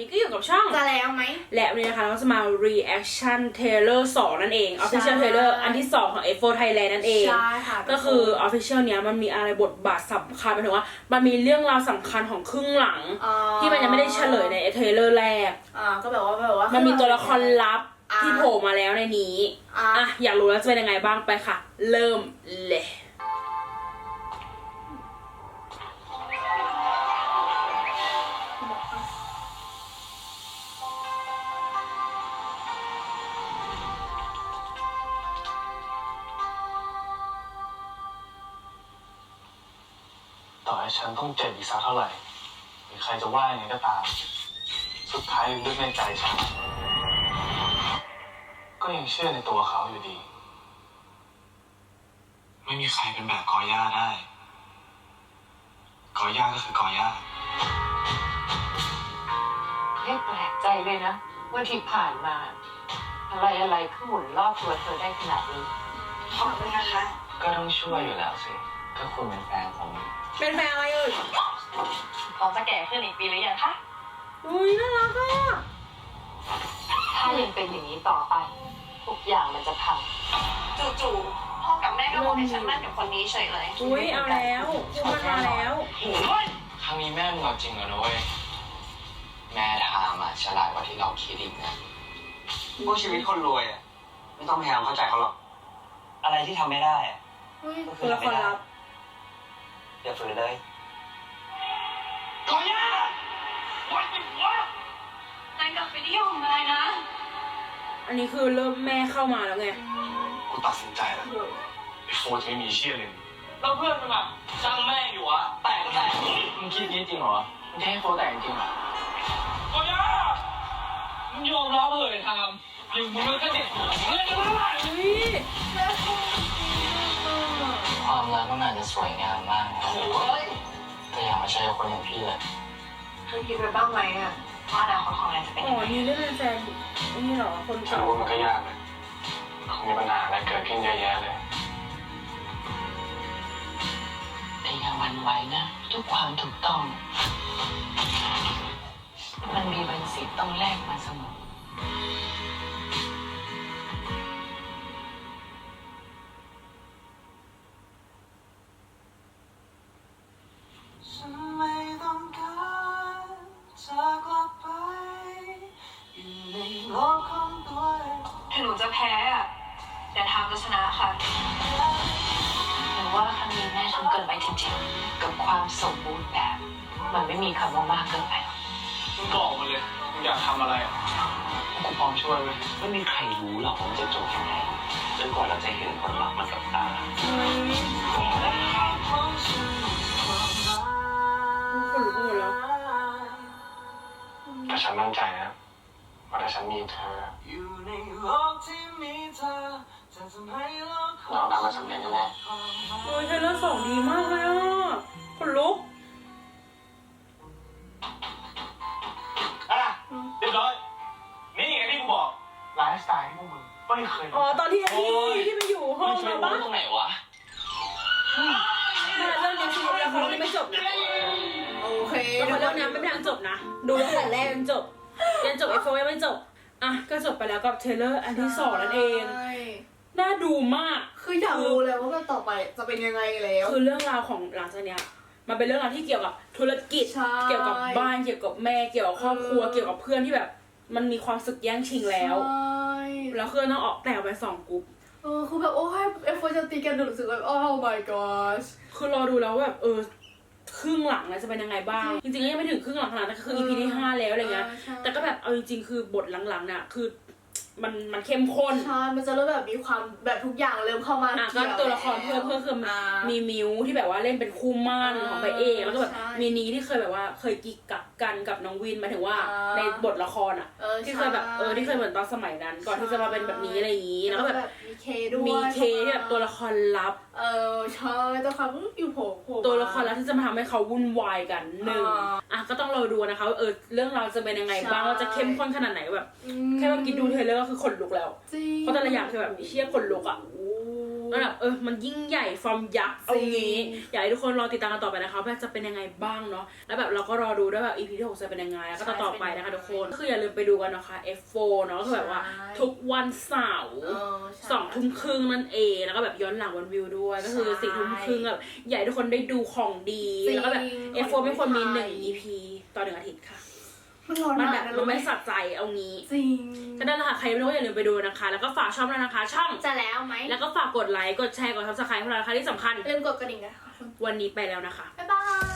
นี้ก็อยู่กับช่อง จะแล้วไหม และวันนี้นะคะเราก็จะมา reaction trailer 2 นั่นเอง official trailer อันที่ 2 ของ F4 Thailand นั่นเอง ใช่ค่ะก็คือ official เนี้ยมันมีอะไรบทบาทสำคัญหมายถึงว่า มันมีเรื่องราวสำคัญของครึ่งหลังอ่าที่มันยังไม่ได้เฉลยในเทรลเลอร์แรก อ่าก็แบบว่าแบบว่า มัมันมีตัวละครลับอ่า ที่โผล่มาแล้วในนี้ อ่าอะ อยากรู้แล้วจะเป็นยังไงบ้างไปค่ะ เริ่มเลย ต่อให้ฉันต้องเจ็บอีกสักเท่าไหร่ หรือใครจะว่ายังไงก็ตาม สุดท้ายลึกในใจฉัน ก็ยังเชื่อในตัวเขาอยู่ดี ไม่มีใครเป็นแบบกอย่าได้ กอย่าก็คือกอย่าไม่แปลกใจเลยนะว่าที่ผ่านมา อะไรอะไรๆก็หมุนรอบตัวเธอได้ขนาดนี้ ขอบคุณนะคะ ก็ต้องช่วยอยู่แล้วสิ ก็คุณเป็นแฟนผมเป็นแฟนอะไรเอ่ยพร้อมจะแก่ขึ้นอีกปีหรือยังคะอุ้ยน่ารักอะถ้ายังเป็นอย่างนี้ต่อไป ทุกอย่างมันจะพังจู่ๆพ่อกับแม่ก็บอกให้ฉันมั่นกับคนนี้เฉยเลยอุ้ยเอาแล้วพูดมันมาแล้วครั้งนี้แม่มึงเอาจริงแล้วนะเว้ยแม่ทามอะฉลาดกว่าที่เราคิดอีกนะพวกชีวิตคนรวยอะไม่ต้องพยายามเข้าใจเขาหรอก อะไรที่ทำไม่ได้อะเฮ้ยก็คืตัวอละทำคไม่รได้ลับ อย่าฝืนเลยกอย่านายกลับไปที่ห้องนายนะ อันนี้คือเริ่มแม่เข้ามาแล้วไง กูตัดสินใจแล้วไอ้โฟร์จะไม่มีเชี่ยเลยแล้วเพื่อนมึงอะช่างแม่งอยู่วะแตกก็แตกมึงคิดงี้จริงเหรอมึงจะให้โฟร์แตกจริงเหรอโอ้ยามึงยอมรับเลยทามอยู่มึงก็เด็กหัวมึงเล่นกันได้อุ้ยความรักมันอาจจะสวยงามมากนะ แต่อย่ามาใช้กับคนอย่างพี่เลยเคยคิดไปบ้างไหมอะว่าอนาคตของนายจะเป็นอ๋อยังไงนี่เรื่องเป็นแฟนนี่เหรอคนฉันเก่ารู้มันก็ยากเลยคงมีปัญหาอะไรเกิดขึ้นเยอะแยะเลย แต่อย่าหวันไหวนะทุกความถูกต้อง มันมีบางสิ่งต้องแลกมาเสมอ แต่ทามจะชนะค่ะหรือว่าครั้งนี้แม่ทำเกินไปจริงๆ กับความสมบูรณ์แบบ มันไม่มีคำว่ามากเกินไปหรอกมึงบอกมาเลยมึงอยากทำอะไรอะกูพร้อมช่วยเว้ยไม่มีใครรู้หรอกว่ามันจะจบยังไงจนกว่าเราจะเห็นผลลัพธ์มันกับตาคนรู้หมดแล้ว แต่ฉันมั่นใจนะว่าถ้าฉันมีเธอ อยู่ในโลกที่มีเธอ จะทำให้โลกของเราทำมันสำเร็จแน่โอ้ยเทรลเลอร์สองดีมากเลยอะคนลุกอะเรียบร้อย นี่ไงที่กูบอกไลฟ์สไตล์ที่พวกมึงไม่เคยอ๋อตอนที่ไอ้นี่ที่ไปอยู่ห้องไม่เคยมารู้ปะตรงไหนวะแม่เรื่องนี้คือละครนี้ไม่จบนะโอเคละครเรื่องนี้ไม่เป็นทางจบนะ ดูตั้งแต่แรกจนจบยันจบเอฟโฟยังไม่จบอะก็จบไปแล้วกับเทรลเลอร์อันที่สองนั่นเองใช่ น่าดูมาก คืออยากรู้แล้วว่ามันต่อไปจะเป็นยังไงแล้วคือเรื่องราวของหลังจากเนี้ย มันเป็นเรื่องราวที่เกี่ยวกับธุรกิจ ใช่ เกี่ยวกับบ้าน เกี่ยวกับแม่ เกี่ยวกับครอบครัว เออ เกี่ยวกับเพื่อนที่แบบ มันมีความสึกแย่งชิงแล้ว ใช่แล้วเพื่อนต้องออกแต่งไปสองกลุ่มเออคือแบบโอ้ยเอฟโฟจะตีกันดูรู้สึกแบบ oh my gosh คือรอดูแล้วแบบเออครึ่งหลังนะจะเป็นยังไงบ้าง จริงๆก็ยังไม่ถึงครึ่งหลังขนาดนั้นก็คือ EP ที่ห้าแล้วอะไรเงี้ยเออใช่แต่ก็แบบเอาจริงๆคือบทหลังๆน่ะ คือ มันมันเข้มข้นใช่มันจะเริ่มแบบมีความแบบทุกอย่างเริ่มเข้ามาอะก็เกี่ยวตัวละครเพิ่มเพิ่มคืออ่ามีมิวที่แบบว่าเล่นเป็นคู่หมั่นอ่าของพระเอกแล้วก็แบบใช่มีนีที่เคยแบบว่าเคยกิ๊กกักกันกับน้องวินหมายถึงว่าอ่าในบทละครอะเออที่เคยแบบเออที่เคยเหมือนตอนสมัยนั้น ก่อนที่จะมาเป็นแบบนี้อะไรอย่างนี้แล้วก็แบบมีเคด้วยมีเคที่แบบตัวละครลับ เออใช่ตัวละครอื้ออยู่โผล่โผล่มาตัวละครลับที่จะมาทำให้เขาวุ่นวายกันหนึ่งอ่าอะก็ต้องรอดูนะคะว่าเออเรื่องราวจะเป็นยังไงบ้างใช่ว่าจะเข้มข้นขนาดไหนแบบอืมแค่ว่ากินดูเทรลเลอร์ก็คือขนลุกแล้ว จริงเพราะแต่ละอย่างคือแบบเชี่ยขนลุกอะโอ้แล้วแบบเออมันยิ่งใหญ่ฟอร์มยักษ์เอางี้อยากให้ทุกคนรอติดตามกันต่อไปนะคะว่าจะเป็นยังไงบ้างเนาะแล้วแบบเราก็รอดูด้วยแบบ EP ที่หกจะเป็นยังไงแล้วก็ต่อๆไปนะคะทุกคนคืออย่าลืมไปดูกันนะคะ F4 เนาะก็คือแบบว่าทุกวันเสาร์เออใช่สองทุ่มครึ่งนั่นเองแล้วก็แบบย้อนหลังวันวิวด้วย ก็คือใช่สี่ทุ่มครึ่งแบบอยากให้ทุกคนได้ดูของดีจริงแล้วก็แบบ F4 ไม่ควรมีหนึ่งใช่ EP ต่อหนึ่งอาทิตย์ค่ะ มันร้อนมันมาแบกบนะมันไม่รู้หสะใจเอางี้จริงก็นั่นแหละค่ะใครไม่รู้ก็อย่าลืมไปดูนะคะ แล้วก็ฝากช่องด้วยนะคะ ช่องจะแล้วไหมแล้วก็ฝากกดไลค์กดแชร์กดซับสไครต์พวกเรานะคะที่สำคัญ ลืมกดกระดิ่งนะคะวันนี้ไปแล้วนะคะ บ๊ายบาย